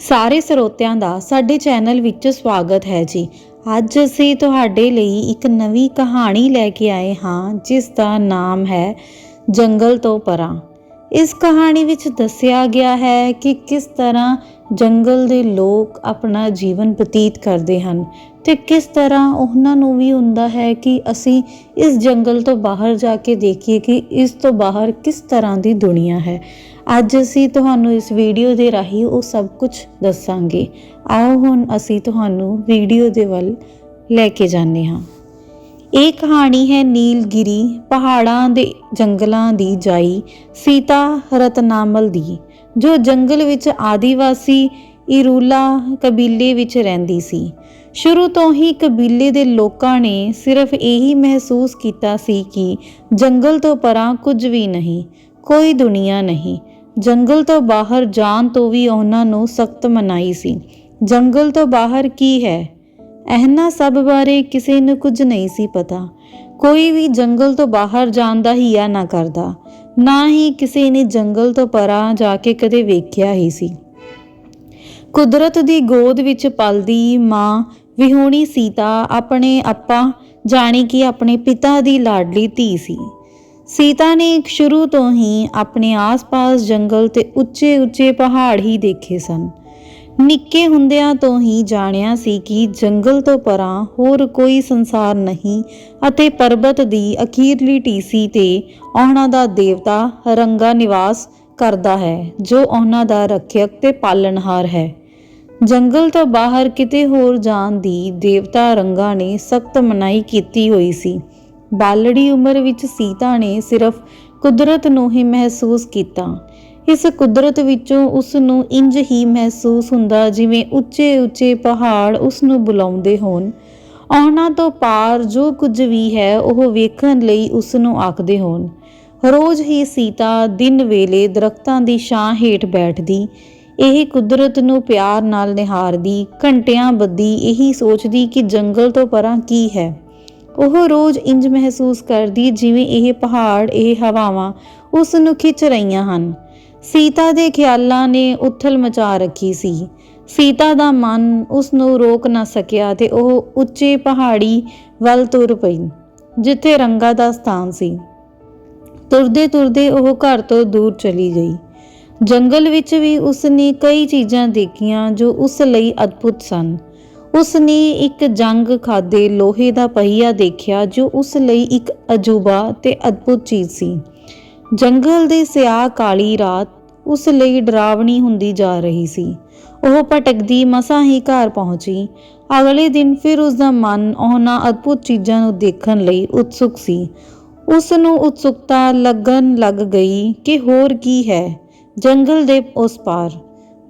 ਸਾਰੇ ਸਰੋਤਿਆਂ ਦਾ ਸਾਡੇ ਚੈਨਲ ਵਿੱਚ ਸਵਾਗਤ ਹੈ ਜੀ। ਅੱਜ ਅਸੀਂ ਤੁਹਾਡੇ ਲਈ ਇੱਕ ਨਵੀਂ ਕਹਾਣੀ ਲੈ ਕੇ ਆਏ ਹਾਂ, ਜਿਸ ਦਾ ਨਾਮ ਹੈ ਜੰਗਲ ਤੋਂ ਪਰਾਂ। ਇਸ ਕਹਾਣੀ ਵਿੱਚ ਦੱਸਿਆ ਗਿਆ ਹੈ ਕਿ ਕਿਸ ਤਰ੍ਹਾਂ ਜੰਗਲ ਦੇ ਲੋਕ ਆਪਣਾ ਜੀਵਨ ਬਤੀਤ ਕਰਦੇ ਹਨ ਤੇ ਕਿਸ ਤਰ੍ਹਾਂ ਉਹਨਾਂ ਨੂੰ ਵੀ ਹੁੰਦਾ ਹੈ ਕਿ ਅਸੀਂ ਇਸ ਜੰਗਲ ਤੋਂ ਬਾਹਰ ਜਾ ਕੇ ਦੇਖੀਏ ਕਿ ਇਸ ਤੋਂ ਬਾਹਰ ਕਿਸ ਤਰ੍ਹਾਂ ਦੀ ਦੁਨੀਆ ਹੈ। ਅੱਜ ਅਸੀਂ ਤੁਹਾਨੂੰ ਇਸ ਵੀਡੀਓ ਦੇ ਰਾਹੀਂ ਉਹ ਸਭ ਕੁਝ ਦੱਸਾਂਗੇ। ਆਓ ਹੁਣ ਅਸੀਂ ਤੁਹਾਨੂੰ ਵੀਡੀਓ ਦੇ ਵੱਲ ਲੈ ਕੇ ਜਾਂਦੇ ਹਾਂ। ਇਹ ਕਹਾਣੀ ਹੈ ਨੀਲਗਿਰੀ ਪਹਾੜਾਂ ਦੇ ਜੰਗਲਾਂ ਦੀ ਜਾਈ ਸੀਤਾ ਰਤਨਾਮਲ ਦੀ, ਜੋ ਜੰਗਲ ਵਿੱਚ ਆਦੀਵਾਸੀ ਇਰੂਲਾ ਕਬੀਲੇ ਵਿੱਚ ਰਹਿੰਦੀ ਸੀ। ਸ਼ੁਰੂ ਤੋਂ ਹੀ ਕਬੀਲੇ ਦੇ ਲੋਕਾਂ ਨੇ ਸਿਰਫ ਇਹੀ ਮਹਿਸੂਸ ਕੀਤਾ ਸੀ ਕਿ ਜੰਗਲ ਤੋਂ ਪਰਾਂ ਕੁਝ ਵੀ ਨਹੀਂ, ਕੋਈ ਦੁਨੀਆ ਨਹੀਂ। ਜੰਗਲ ਤੋਂ ਬਾਹਰ ਜਾਣ ਤੋਂ ਵੀ ਉਹਨਾਂ ਨੂੰ ਸਖਤ ਮਨਾਈ ਸੀ। ਜੰਗਲ ਤੋਂ ਬਾਹਰ ਕੀ ਹੈ? ਇਹਨਾਂ ਸਭ ਬਾਰੇ ਕਿਸੇ ਨੂੰ ਕੁਝ ਨਹੀਂ ਸੀ ਪਤਾ। ਕੋਈ ਵੀ ਜੰਗਲ ਤੋਂ ਬਾਹਰ ਜਾਣ ਦਾ ਹੀਆ ਨਾ ਕਰਦਾ। ਨਾ ਹੀ ਕਿਸੇ ਨੇ ਜੰਗਲ ਤੋਂ ਪਰਾਂ ਜਾ ਕੇ ਕਦੇ ਵੇਖਿਆ ਹੀ ਸੀ। ਕੁਦਰਤ ਦੀ ਗੋਦ ਵਿੱਚ ਪਲਦੀ ਮਾਂ ਵਿਹੋਣੀ ਸੀਤਾ ਆਪਣੇ ਅੱਪਾ ਜਾਣੀ ਕਿ ਆਪਣੇ ਪਿਤਾ ਦੀ ਲਾਡਲੀ ਧੀ ਸੀ। ਸੀਤਾ ਨੇ ਸ਼ੁਰੂ ਤੋਂ ਹੀ ਆਪਣੇ ਆਸ-ਪਾਸ ਜੰਗਲ ਤੇ ਉੱਚੇ-ਉੱਚੇ ਪਹਾੜ ਹੀ ਦੇਖੇ ਸਨ। ਨਿੱਕੇ ਹੁੰਦਿਆਂ ਤੋਂ ਹੀ ਜਾਣਿਆ ਸੀ ਕਿ ਜੰਗਲ ਤੋਂ ਪਰਾਂ ਹੋਰ ਕੋਈ ਸੰਸਾਰ ਨਹੀਂ ਅਤੇ ਪਰਬਤ ਦੀ ਅਖੀਰਲੀ ਟੀਸੀ ਤੇ ਉਹਨਾਂ ਦਾ ਦੇਵਤਾ ਰੰਗਾ ਨਿਵਾਸ ਕਰਦਾ ਹੈ, ਜੋ ਉਹਨਾਂ ਦਾ ਰੱਖਿਅਕ ਤੇ ਪਾਲਣਹਾਰ ਹੈ। ਜੰਗਲ ਤੋਂ ਬਾਹਰ ਕਿਤੇ ਹੋਰ ਜਾਣ ਦੀ ਦੇਵਤਾ ਰੰਗਾ ਨੇ ਸਖਤ ਮਨਾਈ ਕੀਤੀ ਹੋਈ ਸੀ। ਬਾਲੜੀ ਉਮਰ ਵਿੱਚ ਸੀਤਾ ਨੇ ਸਿਰਫ ਕੁਦਰਤ ਨੂੰ ਹੀ ਮਹਿਸੂਸ ਕੀਤਾ। ਇਸ ਕੁਦਰਤ ਵਿੱਚੋਂ ਉਸ ਨੂੰ ਇੰਜ ਹੀ ਮਹਿਸੂਸ ਹੁੰਦਾ ਜਿਵੇਂ ਉੱਚੇ ਉੱਚੇ ਪਹਾੜ ਉਸ ਨੂੰ ਬੁਲਾਉਂਦੇ ਹੋਣ। ਉਹਨਾਂ ਤੋਂ ਪਾਰ ਜੋ ਕੁਝ ਵੀ ਹੈ, ਉਹ ਵੇਖਣ ਲਈ ਉਸ ਨੂੰ ਆਖਦੇ ਹੋਣ। ਰੋਜ਼ ਹੀ ਸੀਤਾ ਦਿਨ ਵੇਲੇ ਦਰਖਤਾਂ ਦੀ ਛਾਂ ਹੇਠ ਬੈਠਦੀ, ਇਹ ਕੁਦਰਤ ਨੂੰ ਪਿਆਰ ਨਾਲ ਨਿਹਾਰਦੀ, ਘੰਟਿਆਂ ਬੱਦੀ ਇਹੀ ਸੋਚਦੀ ਕਿ ਜੰਗਲ ਤੋਂ ਪਰਾਂ ਕੀ ਹੈ। ਉਹ ਰੋਜ਼ ਇੰਜ ਮਹਿਸੂਸ ਕਰਦੀ ਜਿਵੇਂ ਇਹ ਪਹਾੜ, ਇਹ ਹਵਾਵਾਂ ਉਸ ਨੂੰ ਖਿੱਚ ਰਹੀਆਂ ਹਨ। ਸੀਤਾ ਦੇ ਖਿਆਲਾਂ ਨੇ ਉਥਲ ਮਚਾ ਰੱਖੀ ਸੀ। ਸੀਤਾ ਦਾ ਮਨ ਉਸ ਨੂੰ ਰੋਕ ਨਾ ਸਕਿਆ ਤੇ ਉਹ ਉੱਚੇ ਪਹਾੜੀ ਵੱਲ ਤੁਰ ਪਈ, ਜਿੱਥੇ ਰੰਗਾ ਦਾ ਸਥਾਨ ਸੀ। ਤੁਰਦੇ ਤੁਰਦੇ ਉਹ ਘਰ ਤੋਂ ਦੂਰ ਚਲੀ ਗਈ। ਜੰਗਲ ਵਿੱਚ ਵੀ ਉਸ ਨੇ ਕਈ ਚੀਜ਼ਾਂ ਦੇਖੀਆਂ ਜੋ ਉਸ ਲਈ ਅਦਭੁਤ ਸਨ। ਉਸ ਨੇ ਇੱਕ ਜੰਗ ਖਾਦੇ ਲੋਹੇ ਦਾ ਪਹੀਆ ਦੇਖਿਆ, ਜੋ ਉਸ ਲਈ ਇੱਕ ਅਜੂਬਾ ਤੇ ਅਦਭੁਤ ਚੀਜ਼ ਸੀ। ਜੰਗਲ ਦੀ ਸਿਆਹ ਕਾਲੀ ਰਾਤ ਉਸ ਲਈ ਡਰਾਵਣੀ ਹੁੰਦੀ ਜਾ ਰਹੀ ਸੀ। ਉਹ ਭਟਕਦੀ ਮਸਾਂ ਹੀ ਘਰ ਪਹੁੰਚੀ। ਅਗਲੇ ਦਿਨ ਫਿਰ ਉਸ ਦਾ ਮਨ ਉਹਨਾਂ ਅਦਭੁਤ ਚੀਜ਼ਾਂ ਨੂੰ ਦੇਖਣ ਲਈ ਉਤਸੁਕ ਸੀ। ਉਸ ਨੂੰ ਉਤਸੁਕਤਾ ਲੱਗਣ ਲੱਗ ਗਈ ਕਿ ਹੋਰ ਕੀ ਹੈ ਜੰਗਲ ਦੇ ਉਸ ਪਾਰ।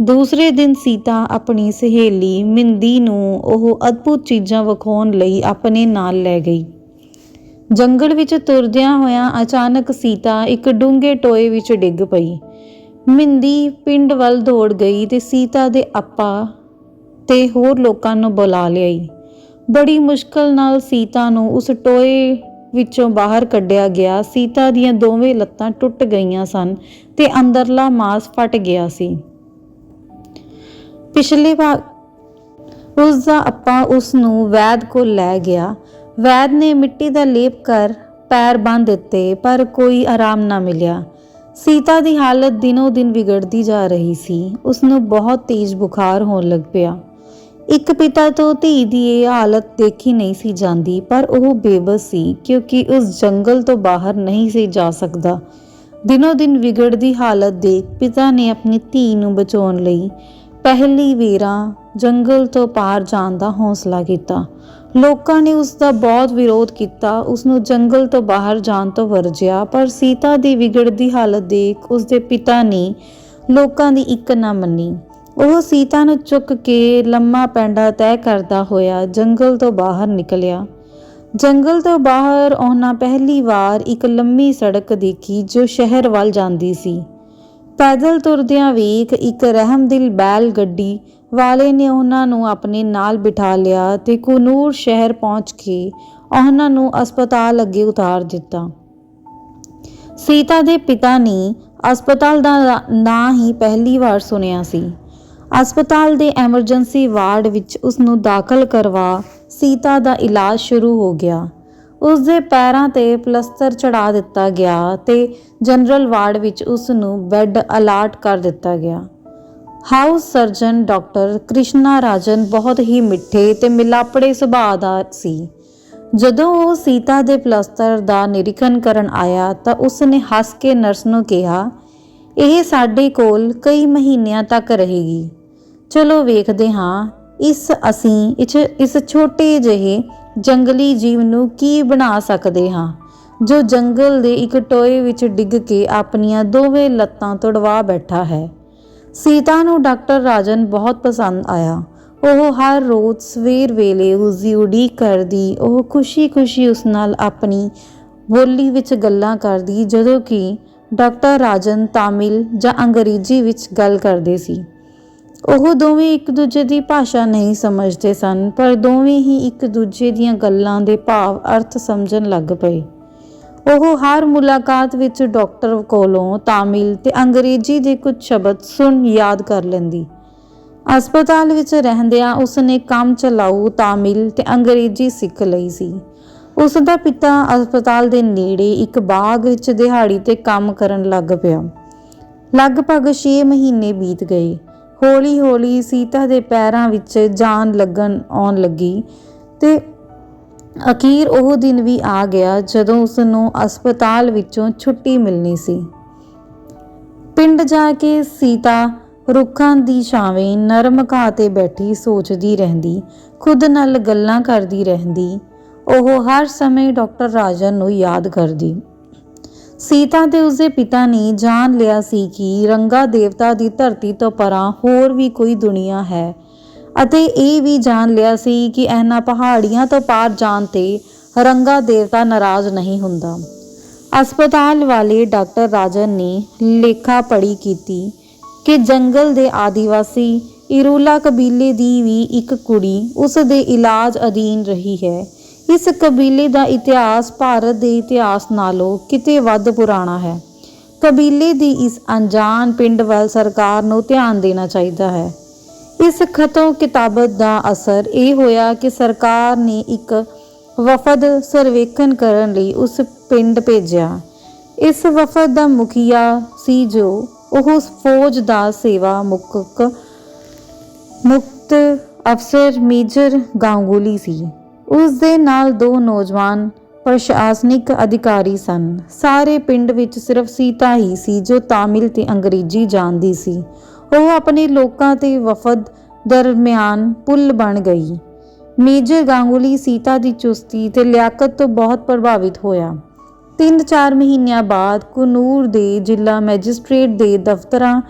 ਦੂਸਰੇ ਦਿਨ ਸੀਤਾ ਆਪਣੀ ਸਹੇਲੀ ਮਿੰਦੀ ਨੂੰ ਉਹ ਅਦਭੁਤ ਚੀਜ਼ਾਂ ਵਿਖਾਉਣ ਲਈ ਆਪਣੇ ਨਾਲ ਲੈ ਗਈ। ਜੰਗਲ ਵਿੱਚ ਤੁਰਦਿਆਂ ਹੋਇਆਂ ਅਚਾਨਕ ਸੀਤਾ ਇੱਕ ਡੂੰਘੇ ਟੋਏ ਵਿੱਚ ਡਿੱਗ ਪਈ। ਮਿੰਦੀ ਪਿੰਡ ਵੱਲ ਦੌੜ ਗਈ ਤੇ ਸੀਤਾ ਦੇ ਅੱਪਾ ਤੇ ਹੋਰ ਲੋਕਾਂ ਨੂੰ ਬੁਲਾ ਲਿਆਈ। ਬੜੀ ਮੁਸ਼ਕਲ ਨਾਲ ਸੀਤਾ ਨੂੰ ਉਸ ਟੋਏ ਵਿੱਚੋਂ ਬਾਹਰ ਕੱਢਿਆ ਗਿਆ। ਸੀਤਾ ਦੀਆਂ ਦੋਵੇਂ ਲੱਤਾਂ ਟੁੱਟ ਗਈਆਂ ਸਨ ਤੇ ਅੰਦਰਲਾ ਮਾਸ ਫਟ ਗਿਆ ਸੀ। ਪਿਛਲੇ ਭਾਗ ਉਸ ਦਾ ਅੱਪਾ ਉਸ ਨੂੰ ਵੈਦ ਕੋਲ ਲੈ ਗਿਆ। ਵੈਦ ਨੇ ਮਿੱਟੀ ਦਾ ਲੇਪ ਕਰ ਪੈਰ ਬੰਨ ਦਿੱਤੇ, ਪਰ ਕੋਈ ਆਰਾਮ ਨਾ ਮਿਲਿਆ। ਸੀਤਾ ਦੀ ਹਾਲਤ ਦਿਨੋ ਦਿਨ ਵਿਗੜਦੀ ਜਾ ਰਹੀ ਸੀ। ਉਸ ਨੂੰ ਬਹੁਤ ਤੇਜ਼ ਬੁਖਾਰ ਹੋਣ ਲੱਗ ਪਿਆ। ਇੱਕ ਪਿਤਾ ਤੋਂ ਧੀ ਦੀ ਇਹ ਹਾਲਤ ਦੇਖੀ ਨਹੀਂ ਸੀ ਜਾਂਦੀ, ਪਰ ਉਹ ਬੇਬਸ ਸੀ, ਕਿਉਂਕਿ ਉਸ ਜੰਗਲ ਤੋਂ ਬਾਹਰ ਨਹੀਂ ਸੀ ਜਾ ਸਕਦਾ। ਦਿਨੋ ਦਿਨ ਵਿਗੜਦੀ ਹਾਲਤ ਦੇਖ ਪਿਤਾ ਨੇ ਆਪਣੀ ਧੀ ਨੂੰ ਬਚਾਉਣ ਲਈ ਪਹਿਲੀ ਵੀਰਾਂ ਜੰਗਲ ਤੋਂ ਪਾਰ ਜਾਣ ਦਾ ਹੌਸਲਾ ਕੀਤਾ। ਲੋਕਾਂ ਨੇ ਉਸ ਦਾ ਬਹੁਤ ਵਿਰੋਧ ਕੀਤਾ। ਉਸ ਨੂੰ ਜੰਗਲ ਤੋਂ ਬਾਹਰ ਜਾਣ ਤੋਂ ਵਰਜਿਆ। ਪਰ ਸੀਤਾ ਦੀ ਵਿਗੜਦੀ ਹਾਲਤ ਦੇਖ ਉਸ ਦੇ ਪਿਤਾ ਨੇ ਲੋਕਾਂ ਦੀ ਇੱਕ ਨਾ ਮੰਨੀ। ਉਹ ਸੀਤਾ ਨੂੰ ਚੁੱਕ ਕੇ ਲੰਮਾ ਪੈਂਡਾ ਤੈਅ ਕਰਦਾ ਹੋਇਆ ਜੰਗਲ ਤੋਂ ਬਾਹਰ ਨਿਕਲਿਆ। ਜੰਗਲ ਤੋਂ ਬਾਹਰ ਉਹਨਾਂ ਪਹਿਲੀ ਵਾਰ ਇੱਕ ਲੰਮੀ ਸੜਕ ਦੇਖੀ ਜੋ ਸ਼ਹਿਰ ਵੱਲ ਜਾਂਦੀ ਸੀ। ਪੈਦਲ ਤੁਰਦਿਆਂ ਵੇਖ ਇੱਕ ਰਹਿਮਦਿਲ ਬੈਲ ਗੱਡੀ ਵਾਲੇ ਨੇ ਉਹਨਾਂ ਨੂੰ ਆਪਣੇ ਨਾਲ ਬਿਠਾ ਲਿਆ ਤੇ ਕੁਨੂਰ ਸ਼ਹਿਰ ਪਹੁੰਚ ਕੇ ਉਹਨਾਂ ਨੂੰ ਹਸਪਤਾਲ ਅੱਗੇ ਉਤਾਰ ਦਿੱਤਾ। ਸੀਤਾ ਦੇ ਪਿਤਾ ਨੇ ਹਸਪਤਾਲ ਦਾ ਨਾਂ ਹੀ ਪਹਿਲੀ ਵਾਰ ਸੁਣਿਆ ਸੀ। ਹਸਪਤਾਲ ਦੇ ਐਮਰਜੈਂਸੀ ਵਾਰਡ ਵਿੱਚ ਉਸ ਨੂੰ ਦਾਖਲ ਕਰਵਾ ਸੀਤਾ ਦਾ ਇਲਾਜ ਸ਼ੁਰੂ ਹੋ ਗਿਆ। ਉਸ ਦੇ ਪੈਰਾਂ ਤੇ ਪਲਸਤਰ ਚੜਾ ਦਿੱਤਾ ਗਿਆ ਤੇ ਜਨਰਲ ਵਾਰਡ ਵਿੱਚ ਉਸ ਨੂੰ ਬੈੱਡ ਅਲਾਟ ਕਰ ਦਿੱਤਾ ਗਿਆ। House surgeon doctor Krishna Rajan ਬਹੁਤ ਹੀ ਮਿੱਠੇ ਤੇ ਮਿਲਾਪੜੇ ਸੁਭਾਅ ਦਾ ਸੀ। ਜਦੋਂ ਉਹ ਸੀਤਾ ਦੇ ਪਲਸਤਰ ਦਾ ਨਿਰੀਖਣ ਕਰਨ ਆਇਆ ਤਾਂ ਉਸ ਨੇ ਹੱਸ ਕੇ ਨਰਸ ਨੂੰ ਕਿਹਾ, ਇਹ ਸਾਡੇ ਕੋਲ ਕਈ ਮਹੀਨਿਆਂ ਤੱਕ ਰਹੇਗੀ। ਚਲੋ ਵੇਖਦੇ ਹਾਂ, ਇਸ ਅਸੀਂ, ਇਸ ਇਸ ਛੋਟੇ ਜਿਹੇ ਜੰਗਲੀ ਜੀਵ ਨੂੰ ਕੀ ਬਣਾ ਸਕਦੇ ਹਾਂ? ਜੋ ਜੰਗਲ ਦੇ ਇੱਕ ਟੋਏ ਵਿੱਚ ਡਿੱਗ ਕੇ ਆਪਣੀਆਂ ਦੋਵੇਂ ਲੱਤਾਂ ਤੁੜਵਾ ਬੈਠਾ ਹੈ। ਸੀਤਾ ਨੂੰ ਡਾਕਟਰ ਰਾਜਨ ਬਹੁਤ ਪਸੰਦ ਆਇਆ। ਉਹ ਹਰ ਰੋਜ਼ ਸਵੇਰ ਵੇਲੇ ਉਸਦੀ ਉਡੀਕ ਕਰਦੀ, ਉਹ ਖੁਸ਼ੀ-ਖੁਸ਼ੀ ਉਸ ਨਾਲ ਆਪਣੀ ਬੋਲੀ ਵਿੱਚ ਗੱਲਾਂ ਕਰਦੀ, ਜਦੋਂ ਕਿ ਡਾਕਟਰ ਰਾਜਨ ਤਾਮਿਲ ਜਾਂ ਅੰਗਰੇਜ਼ੀ ਵਿੱਚ ਗੱਲ ਕਰਦੇ ਸੀ। ਉਹ ਦੋਵੇਂ ਇੱਕ ਦੂਜੇ ਦੀ ਭਾਸ਼ਾ ਨਹੀਂ ਸਮਝਦੇ ਸਨ, ਪਰ ਦੋਵੇਂ ਹੀ ਇੱਕ ਦੂਜੇ ਦੀਆਂ ਗੱਲਾਂ ਦੇ ਭਾਵ ਅਰਥ ਸਮਝਣ ਲੱਗ ਪਏ। ਉਹ ਹਰ ਮੁਲਾਕਾਤ ਵਿੱਚ ਡਾਕਟਰ ਕੋਲੋਂ ਤਾਮਿਲ ਤੇ ਅੰਗਰੇਜ਼ੀ ਦੇ ਕੁਝ ਸ਼ਬਦ ਸੁਣ ਯਾਦ ਕਰ ਲੈਂਦੀ। ਹਸਪਤਾਲ ਵਿੱਚ ਰਹਿੰਦਿਆਂ ਉਸਨੇ ਕੰਮ ਚਲਾਊ, ਤਾਮਿਲ ਤੇ ਅੰਗਰੇਜ਼ੀ ਸਿੱਖ ਲਈ ਸੀ। ਉਸ ਦਾ ਪਿਤਾ ਹਸਪਤਾਲ ਦੇ ਨੇੜੇ ਇੱਕ ਬਾਗ ਵਿੱਚ ਦਿਹਾੜੀ ਤੇ ਕੰਮ ਕਰਨ ਲੱਗ ਪਿਆ। ਲਗਭਗ 6 ਮਹੀਨੇ ਬੀਤ ਗਏ। ਹੌਲੀ-ਹੌਲੀ ਸੀਤਾ ਦੇ ਪੈਰਾਂ ਵਿੱਚ ਜਾਨ ਲੱਗਣ ਆਉਣ ਲੱਗੀ ਤੇ ਅਖੀਰ ਉਹ ਦਿਨ ਵੀ ਆ ਗਿਆ ਜਦੋਂ ਉਸ ਨੂੰ ਹਸਪਤਾਲ ਵਿੱਚੋਂ ਛੁੱਟੀ ਮਿਲਣੀ ਸੀ। ਪਿੰਡ ਜਾ ਕੇ ਸੀਤਾ ਰੁੱਖਾਂ ਦੀ ਛਾਵੇਂ ਨਰਮ ਘਾਹ ਤੇ ਬੈਠੀ ਸੋਚਦੀ ਰਹਿੰਦੀ, ਖੁਦ ਨਾਲ ਗੱਲਾਂ ਕਰਦੀ ਰਹਿੰਦੀ, ਉਹ ਹਰ ਸਮੇਂ ਡਾਕਟਰ ਰਾਜਨ ਨੂੰ ਯਾਦ ਕਰਦੀ। ਸੀਤਾ ਤੇ ਉਸਦੇ ਪਿਤਾ ਨੇ ਜਾਣ ਲਿਆ ਸੀ ਕਿ ਰੰਗਾ ਦੇਵਤਾ ਦੀ ਧਰਤੀ ਤੋਂ ਪਰਾਂ ਹੋਰ ਵੀ ਕੋਈ ਦੁਨੀਆ ਹੈ। ਅਤੇ ਇਹ ਵੀ ਜਾਣ ਲਿਆ ਸੀ ਕਿ ਇਹਨਾਂ ਪਹਾੜੀਆਂ ਤੋਂ ਪਾਰ ਜਾਣ ਤੇ ਰੰਗਾ ਦੇਵਤਾ ਨਾਰਾਜ਼ ਨਹੀਂ ਹੁੰਦਾ। ਹਸਪਤਾਲ ਵਾਲੇ ਡਾਕਟਰ ਰਾਜਨ ਨੇ ਲੇਖਾ ਪੜੀ ਕੀਤੀ ਕਿ ਜੰਗਲ ਦੇ ਆਦੀਵਾਸੀ ਇਰੂਲਾ ਕਬੀਲੇ ਦੀ ਵੀ ਇੱਕ ਕੁੜੀ ਉਸ ਦੇ ਇਲਾਜ ਅਧੀਨ ਰਹੀ ਹੈ। ਇਸ ਕਬੀਲੇ ਦਾ ਇਤਿਹਾਸ ਭਾਰਤ ਦੇ ਇਤਿਹਾਸ ਨਾਲੋਂ ਕਿਤੇ ਵੱਧ ਪੁਰਾਣਾ ਹੈ। ਕਬੀਲੇ ਦੀ ਇਸ ਅਣਜਾਣ ਪਿੰਡ ਵੱਲ ਸਰਕਾਰ ਨੂੰ ਧਿਆਨ ਦੇਣਾ ਚਾਹੀਦਾ ਹੈ। ਇਸ ਖਤੋਂ ਕਿਤਾਬਤ ਦਾ ਅਸਰ ਇਹ ਹੋਇਆ ਕਿ ਸਰਕਾਰ ਨੇ ਇੱਕ ਵਫਦ ਸਰਵੇਖਣ ਕਰਨ ਲਈ ਉਸ ਪਿੰਡ ਭੇਜਿਆ। ਇਸ ਵਫਦ ਦਾ ਮੁਖੀਆ ਸੀ ਜੋ ਉਹ ਫੌਜ ਦਾ ਸੇਵਾ ਮੁਕਤ ਮੁਕਤ ਅਫਸਰ ਮੇਜਰ ਗਾਂਗੂਲੀ ਸੀ। ਉਸ ਦੇ ਨਾਲ ਦੋ ਨੌਜਵਾਨ ਪ੍ਰਸ਼ਾਸਨਿਕ ਅਧਿਕਾਰੀ ਸਨ। ਸਾਰੇ ਪਿੰਡ ਵਿੱਚ ਸਿਰਫ ਸੀਤਾ ਹੀ ਸੀ ਜੋ ਤਾਮਿਲ ਤੇ ਅੰਗਰੇਜ਼ੀ ਜਾਣਦੀ ਸੀ। ਉਹ ਆਪਣੇ ਲੋਕਾਂ ਤੇ ਵਫਦ ਦਰਮਿਆਨ ਪੁਲ ਬਣ ਗਈ। ਮੇਜਰ ਗਾਂਗੁਲੀ ਸੀਤਾ ਦੀ ਚੁਸਤੀ ਤੇ ਲਿਆਕਤ ਤੋਂ ਬਹੁਤ ਪ੍ਰਭਾਵਿਤ ਹੋਇਆ। 3-4 ਮਹੀਨਿਆਂ ਬਾਅਦ ਕਨੂਰ ਦੇ ਜ਼ਿਲ੍ਹਾ ਮੈਜਿਸਟ੍ਰੇਟ ਦੇ ਦਫ਼ਤਰਾਂ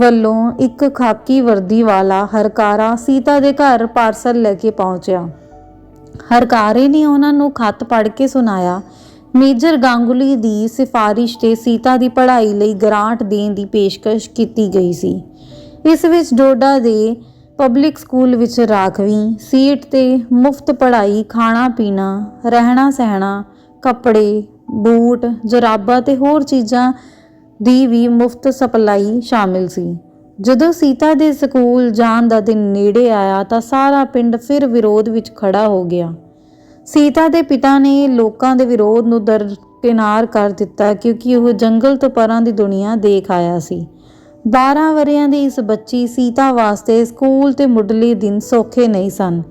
ਵੱਲੋਂ ਇੱਕ ਖਾਕੀ ਵਰਦੀ ਵਾਲਾ ਹਰਕਾਰਾ ਸੀਤਾ ਦੇ ਘਰ ਪਾਰਸਲ ਲੈ ਕੇ ਪਹੁੰਚਿਆ। ਹਰਕਾਰੇ ਨੇ ਉਹਨਾਂ ਨੂੰ ਖਤ ਪੜ੍ਹ ਕੇ ਸੁਣਾਇਆ। ਮੇਜਰ ਗਾਂਗੁਲੀ ਦੀ ਸਿਫਾਰਿਸ਼ ਤੇ ਸੀਤਾ ਦੀ ਪੜ੍ਹਾਈ ਲਈ ਗ੍ਰਾਂਟ ਦੇਣ ਦੀ ਪੇਸ਼ਕਸ਼ ਕੀਤੀ ਗਈ ਸੀ। ਇਸ ਵਿੱਚ ਡੋਡਾ ਦੇ ਪਬਲਿਕ ਸਕੂਲ ਵਿੱਚ ਰਾਖਵੀਂ, ਸੀਟ ਤੇ ਮੁਫਤ ਪੜ੍ਹਾਈ ਖਾਣਾ ਪੀਣਾ ਰਹਿਣਾ ਸਹਿਣਾ ਕੱਪੜੇ, ਬੂਟ, ਜਰਾਬਾਂ ਤੇ ਹੋਰ ਚੀਜ਼ਾਂ ਦੀ ਵੀ ਮੁਫਤ ਸਪਲਾਈ ਸ਼ਾਮਿਲ ਸੀ। ਜਦੋਂ ਸੀਤਾ ਦੇ ਸਕੂਲ ਜਾਣ ਦਾ ਦਿਨ ਨੇੜੇ ਆਇਆ ਤਾਂ ਸਾਰਾ ਪਿੰਡ ਫਿਰ ਵਿਰੋਧ ਵਿੱਚ ਖੜਾ ਹੋ ਗਿਆ। ਸੀਤਾ ਦੇ ਪਿਤਾ ਨੇ ਲੋਕਾਂ ਦੇ ਵਿਰੋਧ ਨੂੰ ਦਰਕਿਨਾਰ ਕਰ ਦਿੱਤਾ ਕਿਉਂਕਿ ਉਹ ਜੰਗਲ ਤੋਂ ਪਰਾਂ ਦੀ ਦੁਨੀਆ ਦੇਖ ਆਇਆ ਸੀ। 12 ਵਰਿਆਂ ਦੀ ਇਸ ਬੱਚੀ ਸੀਤਾ ਵਾਸਤੇ ਸਕੂਲ ਤੇ ਮੁੱਢਲੇ ਦਿਨ ਸੌਖੇ ਨਹੀਂ ਸਨ।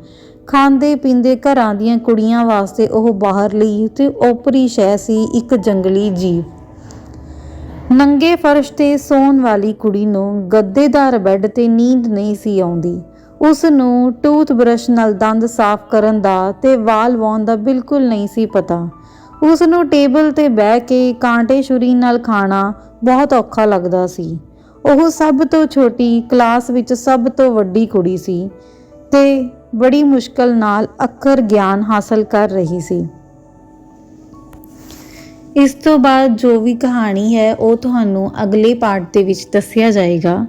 ਖਾਂਦੇ ਪੀਂਦੇ ਘਰਾਂ ਦੀਆਂ ਕੁੜੀਆਂ ਵਾਸਤੇ ਉਹ ਬਾਹਰਲੀ ਤੇ ਓਪਰੀ ਸ਼ੈ ਸੀ ਇੱਕ ਜੰਗਲੀ ਜੀਵ। ਨੰਗੇ ਫਰਸ਼ ਤੇ ਸੌਣ ਵਾਲੀ ਕੁੜੀ ਨੂੰ ਗੱਦੇਦਾਰ ਬੈੱਡ ਤੇ ਨੀਂਦ ਨਹੀਂ ਸੀ ਆਉਂਦੀ। ਉਸ ਨੂੰ ਟੂਥਬ੍ਰਸ਼ ਨਾਲ ਦੰਦ ਸਾਫ਼ ਕਰਨ ਦਾ ਤੇ ਵਾਲ ਵਾਉਣ ਦਾ ਬਿਲਕੁਲ ਨਹੀਂ ਸੀ ਪਤਾ। ਉਸ ਨੂੰ ਟੇਬਲ ਤੇ ਬਹਿ ਕੇ ਕਾਂਟੇ ਛੁਰੀ ਨਾਲ ਖਾਣਾ ਬਹੁਤ ਔਖਾ ਲੱਗਦਾ ਸੀ। ਉਹ ਸਭ ਤੋਂ ਛੋਟੀ ਕਲਾਸ ਵਿੱਚ ਸਭ ਤੋਂ ਵੱਡੀ ਕੁੜੀ ਸੀ ਤੇ ਬੜੀ ਮੁਸ਼ਕਲ ਨਾਲ ਅੱਖਰ ਗਿਆਨ ਹਾਸਲ ਕਰ ਰਹੀ ਸੀ। ਇਸ ਤੋਂ ਬਾਅਦ ਜੋ ਵੀ ਕਹਾਣੀ ਹੈ, ਉਹ ਤੁਹਾਨੂੰ ਅਗਲੇ ਪਾਰਟ ਦੇ ਵਿੱਚ ਦੱਸਿਆ ਜਾਏਗਾ।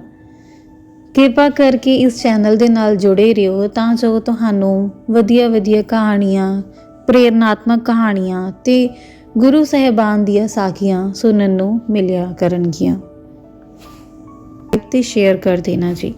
ਕਿਰਪਾ ਕਰਕੇ ਇਸ ਚੈਨਲ ਦੇ ਨਾਲ ਜੁੜੇ ਰਹੋ, ਤਾਂ ਜੋ ਤੁਹਾਨੂੰ ਵਧੀਆ ਵਧੀਆ ਕਹਾਣੀਆਂ, ਪ੍ਰੇਰਨਾਤਮਕ ਕਹਾਣੀਆਂ ਤੇ ਗੁਰੂ ਸਹਿਬਾਨ ਦੀਆਂ ਸਾਖੀਆਂ ਸੁਣਨ ਨੂੰ ਮਿਲਿਆ ਕਰਨਗੀਆਂ। ਤੇ ਸ਼ੇਅਰ ਕਰ ਦੇਣਾ ਜੀ।